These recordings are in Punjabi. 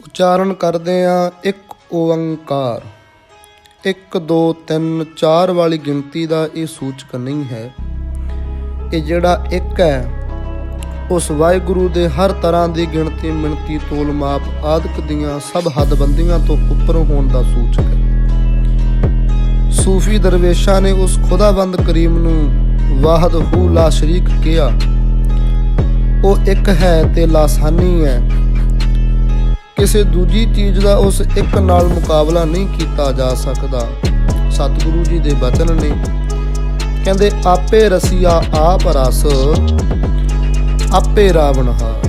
ਉਚਾਰਨ ਕਰਦੇ ਆ ਇੱਕ ਓੰਕਾਰ। 1 2 3 4 ਵਾਲੀ ਗਿਣਤੀ ਦਾ ਇਹ ਸੂਚਕ ਨਹੀਂ ਹੈ। ਇਹ ਜਿਹੜਾ ਇੱਕ ਹੈ, ਉਸ ਵਾਹਿਗੁਰੂ ਦੇ ਹਰ ਤਰ੍ਹਾਂ ਦੀ ਗਿਣਤੀ, ਮਿਣਤੀ, ਤੋਲ ਮਾਪ ਆਦਿਕ ਦੀਆਂ ਸਭ ਹੱਦਬੰਦੀਆਂ ਤੋਂ ਉੱਪਰ ਹੋਣ ਦਾ ਸੂਚਕ ਹੈ। ਸੂਫੀ ਦਰਵੇਸ਼ਾਂ ਨੇ ਉਸ ਖੁਦਾਬੰਦ ਕਰੀਮ ਨੂੰ ਵਾਹਦ ਹੂ ਲਾ ਸ਼ਰੀਕ ਕਿਹਾ। ਉਹ ਇੱਕ ਹੈ ਤੇ ਲਾਸਾਨੀ ਹੈ। ਕਿਸੇ ਦੂਜੀ ਚੀਜ਼ ਦਾ ਉਸ ਇੱਕ ਨਾਲ ਮੁਕਾਬਲਾ ਨਹੀਂ ਕੀਤਾ ਜਾ ਸਕਦਾ। ਸਤਿਗੁਰੂ ਜੀ ਦੇ ਬਚਨ ਨੇ ਕਹਿੰਦੇ, ਆਪੇ ਰਸੀਆ ਆਪ ਰਸ, ਆਪੇ ਰਾਵਣ ਹਾਰ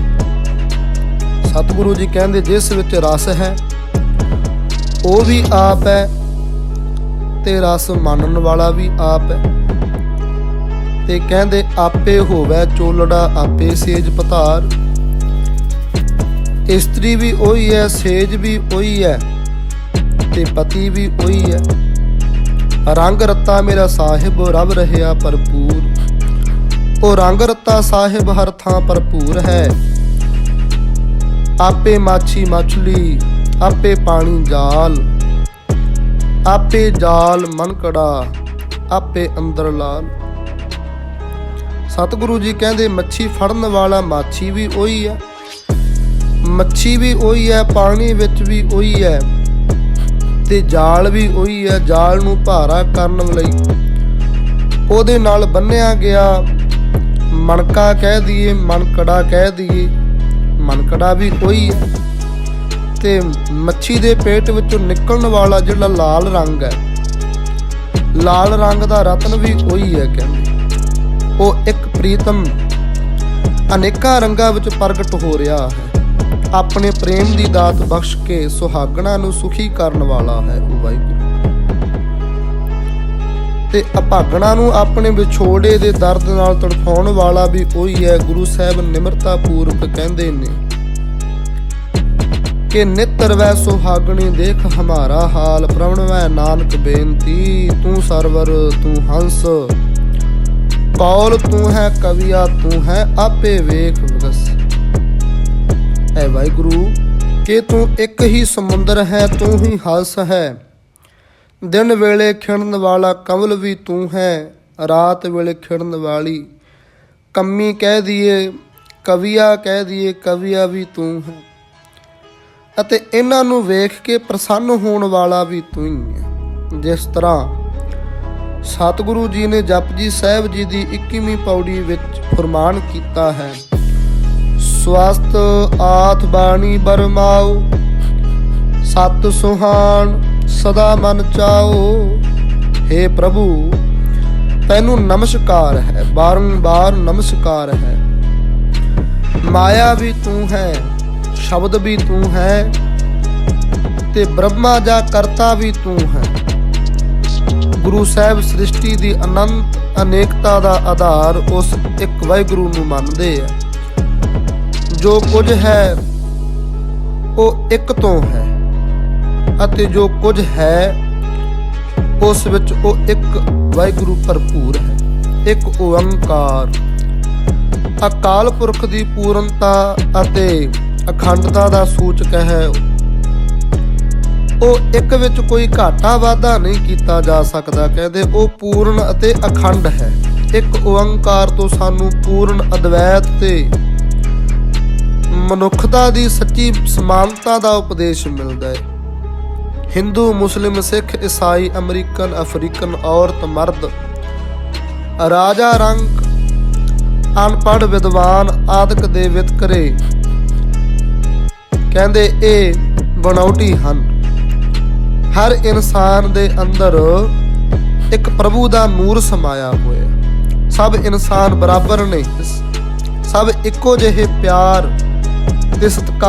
ਸਤਿਗੁਰੂ ਜੀ ਕਹਿੰਦੇ, ਜਿਸ ਵਿੱਚ ਰਸ ਹੈ, ਉਹ ਵੀ ਆਪ ਹੈ ਤੇ ਰਸ ਮੰਨਣ ਵਾਲਾ ਵੀ ਆਪ ਹੈ। ਤੇ ਕਹਿੰਦੇ, ਆਪੇ ਹੋਵੇ ਚੋਲੜਾ, ਆਪੇ ਸੇਜ ਪਤਾਰ ਇਸਤਰੀ ਵੀ ਉਹੀ ਹੈ, ਸੇਜ ਵੀ ਉਹੀ ਹੈ ਤੇ ਪਤੀ ਵੀ ਉਹੀ ਹੈ। ਰੰਗ ਰੱਤਾ ਮੇਰਾ ਸਾਹਿਬ ਰਬ ਰਹਿਆ ਭਰਪੂਰ। ਉਹ ਰੰਗ ਰੱਤਾ ਸਾਹਿਬ ਹਰ ਥਾਂ ਭਰਪੂਰ ਹੈ। ਆਪੇ ਮਾਛੀ ਮਛਲੀ ਆਪੇ ਪਾਣੀ ਜਾਲ। ਆਪੇ ਜਾਲ ਮਨਕੜਾ ਆਪੇ ਅੰਦਰ ਲਾਲ। ਸਤਿਗੁਰੂ ਜੀ ਕਹਿੰਦੇ, ਮੱਛੀ ਫੜਨ ਵਾਲਾ ਮਾਛੀ ਵੀ ਉਹੀ ਹੈ। ਮੱਛੀ ਵੀ ਉਹੀ ਹੈ, ਪਾਣੀ ਵਿੱਚ ਵੀ ਉਹੀ ਹੈ ਤੇ ਜਾਲ ਵੀ ਉਹੀ ਹੈ, ਜਾਲ ਨੂੰ ਭਾਰਾ ਕਰਨ ਲਈ। ਉਹਦੇ ਨਾਲ ਬੰਨਿਆ ਗਿਆ, ਮਣਕਾ ਕਹਿ ਦਈਏ, ਮਣਕੜਾ ਕਹਿ ਦਈਏ, ਮਣਕੜਾ ਵੀ ਉਹੀ ਹੈ। ਤੇ ਮੱਛੀ ਦੇ ਪੇਟ ਵਿੱਚੋਂ ਨਿਕਲਣ ਵਾਲਾ ਜਿਹੜਾ ਲਾਲ ਰੰਗ ਹੈ, ਲਾਲ ਰੰਗ ਦਾ ਰਤਨ ਵੀ ਉਹੀ ਹੈ ਕਹਿੰਦੇ। ਉਹ ਇੱਕ ਪ੍ਰੀਤਮ ਅਨੇਕਾਂ ਰੰਗਾਂ ਵਿੱਚ ਪ੍ਰਗਟ ਹੋ ਰਿਹਾ ਹੈ। ਆਪਣੇ ਪ੍ਰੇਮ ਦੀ ਦਾਤ ਬਖਸ਼ ਕੇ ਸੁਹਾਗਣਾ ਨੂੰ ਸੁਖੀ ਕਰਨ ਵਾਲਾ ਹੈ ਉਹ ਵਾਹਿਗੁਰੂ। ਤੇ ਅਭਾਗਣਾ ਨੂੰ ਆਪਣੇ ਵਿਛੋੜੇ ਦੇ ਦਰਦ ਨਾਲ ਤੜਫਾਉਣ ਵਾਲਾ ਵੀ ਉਹੀ ਹੈ, ਗੁਰੂ ਸਾਹਿਬ ਨਿਮਰਤਾ ਪੂਰਵਕ ਕਹਿੰਦੇ ਨੇ ਕਿ ਨਿਤਰ ਵੈ ਸੁਹਾਗਣੀ ਦੇਖ ਹਮਾਰਾ ਹਾਲ, ਪ੍ਰਵਣ ਵੈ ਨਾਨਕ ਬੇਨਤੀ, ਤੂੰ ਸਰਵਰ, ਤੂੰ ਹੰਸ, ਕੌਲ ਤੂੰ ਹੈ ਕਵੀਆ, ਤੂੰ ਹੈ ਆਪੇ ਵੇਖ ਬਸ ਐ ਵਾਹਿਗੁਰੂ, ਕਿ ਤੂੰ ਇੱਕ ਹੀ ਸਮੁੰਦਰ ਹੈ, ਤੂੰ ਹੀ ਹੰਸ ਹੈ। ਦਿਨ ਵੇਲੇ ਖਿੜਨ ਵਾਲਾ ਕਮਲ ਵੀ ਤੂੰ ਹੈ, ਰਾਤ ਵੇਲੇ ਖਿੜਨ ਵਾਲੀ ਕੰਮੀ ਕਹਿ ਦਈਏ ਕਵੀਆ ਕਹਿ ਦਈਏ ਕਵੀਆ ਵੀ ਤੂੰ ਹੈ। ਅਤੇ ਇਹਨਾਂ ਨੂੰ ਵੇਖ ਕੇ ਪ੍ਰਸੰਨ ਹੋਣ ਵਾਲਾ ਵੀ ਤੂੰ ਹੀ ਹੈ। ਜਿਸ ਤਰ੍ਹਾਂ ਸਤਿਗੁਰੂ ਜੀ ਨੇ ਜਪਜੀ ਸਾਹਿਬ ਜੀ ਦੀ 21ਵੀਂ ਪੌੜੀ ਵਿੱਚ ਫਰਮਾਨ ਕੀਤਾ ਹੈ ਸਵਸਤ ਆਥ ਬਾਣੀ ਬਰਮਾਓ ਸਤ ਸੁਹਾਨ ਸਦਾ ਮਨ ਚਾਓ हे ਪ੍ਰਭੂ, ਤੈਨੂੰ ਨਮਸਕਾਰ ਹੈ, ਬਾਰੰਬਾਰ ਨਮਸਕਾਰ ਹੈ। ਮਾਇਆ ਵੀ ਤੂੰ ਹੈ, ਸ਼ਬਦ ਵੀ ਤੂੰ ਹੈ, ਤੇ ਬ੍ਰਹਮਾ ਜਾ ਕਰਤਾ ਵੀ ਤੂੰ ਹੈ। ਗੁਰੂ ਸਾਹਿਬ ਸ੍ਰਿਸ਼ਟੀ ਦੀ ਅਨੰਤ ਅਨੇਕਤਾ ਦਾ ਆਧਾਰ ਉਸ ਇੱਕ ਵਾਹਿਗੁਰੂ ਨੂੰ ਮੰਨਦੇ ਆ। ਜੋ ਕੁਝ ਹੈ, ਉਹ ਇੱਕ ਤੋਂ ਹੈ। ਅਤੇ ਜੋ ਕੁਝ ਹੈ, ਉਸ ਵਿੱਚ ਉਹ ਇੱਕ ਵਾਹਿਗੁਰੂ ਭਰਪੂਰ ਹੈ। ਇੱਕ ਓੰਕਾਰ। ਅਕਾਲ ਪੁਰਖ ਦੀ ਪੂਰਨਤਾ ਅਤੇ ਅਖੰਡਤਾ ਦਾ ਸੂਚਕ ਹੈ। ਉਹ ਇੱਕ ਵਿੱਚ ਕੋਈ ਘਾਟਾ ਵਾਧਾ ਨਹੀਂ ਕੀਤਾ ਜਾ ਸਕਦਾ, ਕਹਿੰਦੇ ਉਹ ਪੂਰਨ ਅਤੇ ਅਖੰਡ ਹੈ। ਇੱਕ ਓੰਕਾਰ ਤੋਂ ਸਾਨੂੰ ਪੂਰਨ ਅਦਵੈਤ ਤੇ ਮਨੁੱਖਤਾ ਦੀ ਸੱਚੀ ਸਮਾਨਤਾ ਦਾ ਉਪਦੇਸ਼ ਮਿਲਦਾ ਹੈ ਹਿੰਦੂ, ਮੁਸਲਿਮ, ਸਿੱਖ, ਈਸਾਈ, ਅਮਰੀਕਨ, ਅਫਰੀਕਨ ਔਰਤ, ਮਰਦ, ਰਾਜਾ, ਰੰਗ, ਅਨਪੜ੍ਹ, ਵਿਦਵਾਨ ਆਦਿਕ ਦੇ ਵਿਤਕਰੇ ਕਹਿੰਦੇ ਇਹ ਬਣਾਉਟੀ ਹਨ। ਹਰ ਇਨਸਾਨ ਦੇ ਅੰਦਰ ਇੱਕ ਪ੍ਰਭੂ ਦਾ ਨੂਰ ਸਮਾਇਆ ਹੋਇਆ ਸਭ ਇਨਸਾਨ ਬਰਾਬਰ ਨੇ ਸਭ ਇੱਕੋ ਜਿਹੇ ਪਿਆਰ ਤੇ ਸਤਿਕਾਰ